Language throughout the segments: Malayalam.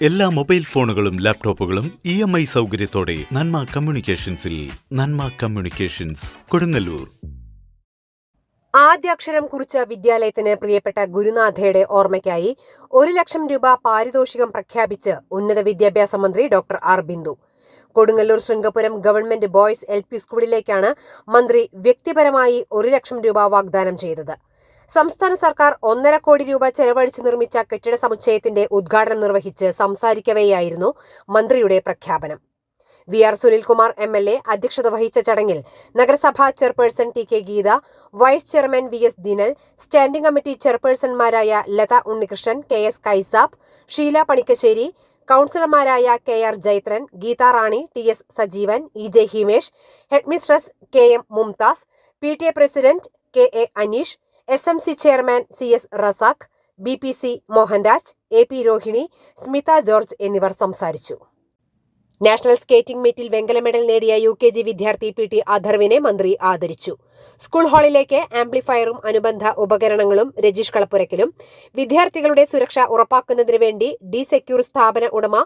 എല്ലാ മൊബൈൽ ഫോണുകളും ലാപ്ടോപ്പുകളും ഇ എം ഐ സൗകര്യത്തോടെ നന്മ കമ്മ്യൂണിക്കേഷൻസിൽ നന്മ കമ്മ്യൂണിക്കേഷൻസ് കൊടുങ്ങല്ലൂർ. ആദ്യാക്ഷരം കുറിച്ച വിദ്യാലയത്തിന് പ്രിയപ്പെട്ട ഗുരുനാഥയുടെ ഓർമ്മയ്ക്കായി ഒരു ലക്ഷം രൂപ പാരിതോഷികം പ്രഖ്യാപിച്ച് ഉന്നത വിദ്യാഭ്യാസ മന്ത്രി doctor R. Bindu. Kodungallur Sringapuram government boys L P സ്കൂളിലേക്കാണ് മന്ത്രി വ്യക്തിപരമായി ഒരു ലക്ഷം രൂപ വാഗ്ദാനം ചെയ്തത്. സംസ്ഥാന സർക്കാർ ഒന്നര കോടി രൂപ ചെലവഴിച്ച് നിർമ്മിച്ച കെട്ടിട സമുച്ചയത്തിന്റെ ഉദ്ഘാടനം നിർവഹിച്ച് സംസാരിക്കവെയായിരുന്നു മന്ത്രിയുടെ പ്രഖ്യാപനം. V R Sunilkumar M L A അധ്യക്ഷത വഹിച്ച ചടങ്ങിൽ നഗരസഭാ chairperson T K Geetha vice chairman V S Dinal standing committee ചെയർപേഴ്സൺമാരായ Latha Unnikrishnan K S Kaisab Sheela Panikkassery കൗൺസിലർമാരായ K R Jaithran Geetha Rani T S Sajeevan E J Himesh headmistress K M Mumtaz P T A president K A Aneesh S M C chairman C S Razak B P C Mohanraj A P Rohini Smitha George എന്നിവർ സംസാരിച്ചു. നാഷണൽ സ്കേറ്റിംഗ് മീറ്റിൽ വെങ്കല മെഡൽ നേടിയ യു കെ ജി വിദ്യാർത്ഥി പി ടി അധർവിനെ മന്ത്രി ആദരിച്ചു. സ്കൂൾ ഹാളിലേക്ക് ആംപ്ലിഫയറും അനുബന്ധ ഉപകരണങ്ങളും രജീഷ് കളപ്പുരക്കിലും വിദ്യാർത്ഥികളുടെ സുരക്ഷ ഉറപ്പാക്കുന്നതിനു വേണ്ടി ഡി സെക്യൂർ സ്ഥാപന ഉടമ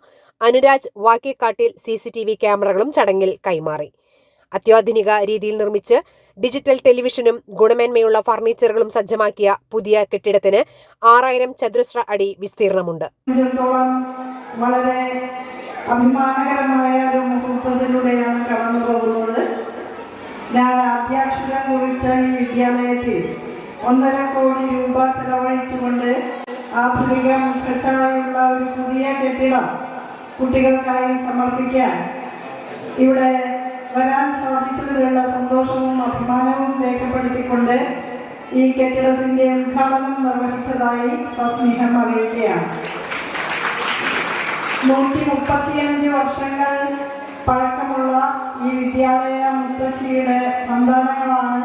Anuraj Vakkekkattil C C T V ക്യാമറകളും ചടങ്ങിൽ കൈമാറി. അത്യാധുനിക രീതിയിൽ നിർമ്മിച്ച് ഡിജിറ്റൽ ടെലിവിഷനും ഗുണമേന്മയുള്ള ഫർണിച്ചറുകളും സജ്ജമാക്കിയ പുതിയ കെട്ടിടത്തിന് ആറായിരം ചതുരശ്ര അടി വിസ്തീർണമുണ്ട്. വളരെ അഭിമാനകരമായ ഒരു മുഹൂർത്തത്തിലൂടെയാണ് കടന്നു പോകുന്നത്. ഞാൻ ആദ്യാക്ഷരം കുറിച്ച ഈ വിദ്യാലയത്തിൽ ഒന്നര കോടി രൂപ ചെലവഴിച്ചുകൊണ്ട് ആധുനിക ഒരു പുതിയ കെട്ടിടം കുട്ടികൾക്കായി സമർപ്പിക്കാൻ ഇവിടെ വരാൻ സാധിച്ചതിലുള്ള സന്തോഷവും അഭിമാനവും രേഖപ്പെടുത്തിക്കൊണ്ട് ഈ കെട്ടിടത്തിന്റെ ഉദ്ഘാടനം നിർവഹിച്ചതായി സസ്നേഹം അറിയിക്കുകയാണ്. നൂറ്റി മുപ്പത്തിയഞ്ച് വർഷങ്ങൾ പഴക്കമുള്ള ഈ വിദ്യാലയ മുത്തശ്ശിയുടെ സന്താനങ്ങളാണ്.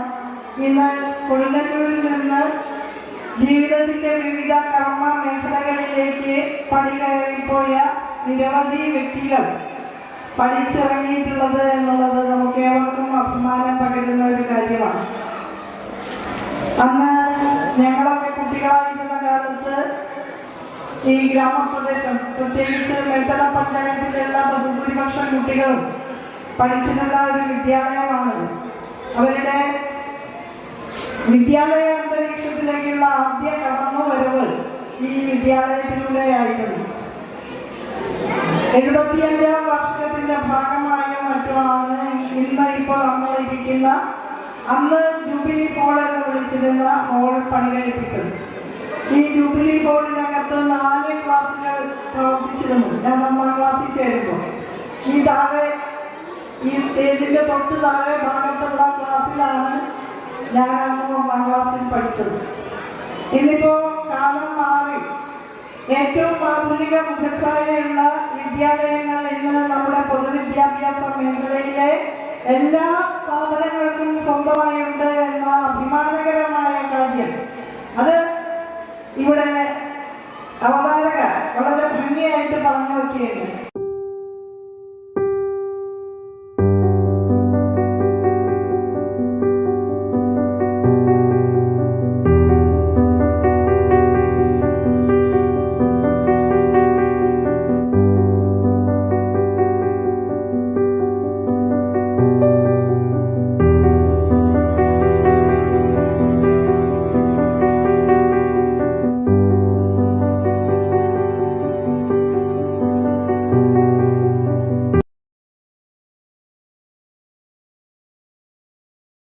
ഇന്ന് കൊടുങ്ങല്ലൂരിൽ നിന്ന് ജീവിതത്തിന്റെ വിവിധ കർമ്മ മേഖലകളിലേക്ക് പടികയറിപ്പോയ നിരവധി വ്യക്തികൾ പഠിച്ചിറങ്ങിയിട്ടുള്ളത് എന്നുള്ളത് നമുക്ക് ഏവർക്കും അഭിമാനം പകരുന്ന ഒരു കാര്യമാണ്. അന്ന് ഞങ്ങളൊക്കെ കുട്ടികളായിരുന്ന കാലത്ത് ഈ ഗ്രാമപ്രദേശം പ്രത്യേകിച്ച് മേത്തല പഞ്ചായത്തിലുള്ള ബഹുഭൂരിപക്ഷം കുട്ടികളും പഠിച്ചിട്ടുള്ള ഒരു വിദ്യാലയമാണത്. അവരുടെ വിദ്യാലയ അന്തരീക്ഷത്തിലേക്കുള്ള ആദ്യ കടന്നുവരവ് ഈ വിദ്യാലയത്തിലൂടെയായിരുന്നു. എഴുപത്തിയഞ്ചാം വർഷത്തിന്റെ ഭാഗമായും മറ്റുമാണ് ഇന്ന് ഇപ്പോൾ നമ്മൾ ഇരിക്കുന്ന അന്ന് ജൂബിലി ഹോൾ എന്ന് വിളിച്ചിരുന്ന ഹോൾ പണികഴിപ്പിച്ചത്. ഈ ജൂബിലി ഹോളിനകത്ത് നാല് ക്ലാസ്സുകൾ പ്രവർത്തിച്ചിരുന്നു. ഞാൻ ഒന്നാം ക്ലാസ്സിൽ ചേരുമ്പോൾ ഈ താഴെ ഈ സ്റ്റേജിന്റെ തൊട്ട് താഴെ ഭാഗത്തുള്ള ക്ലാസ്സിലാണ് ഞാൻ അന്ന് ഒന്നാം ക്ലാസ്സിൽ പഠിച്ചത്. ഇന്നിപ്പോ കാലം മാറി. ഏറ്റവും ആധുനിക മുഖച്ഛായയുള്ള വിദ്യാലയങ്ങൾ ഇന്ന് നമ്മുടെ പൊതുവിദ്യാഭ്യാസ മേഖലയിലെ എല്ലാ സ്ഥാപനങ്ങൾക്കും സ്വന്തമായുണ്ട് എന്ന അഭിമാനകരമായ കാര്യം. അത് ഇവിടെ അവതാരക വളരെ ഭംഗിയായിട്ട് പറഞ്ഞു വെക്കുകയുണ്ട്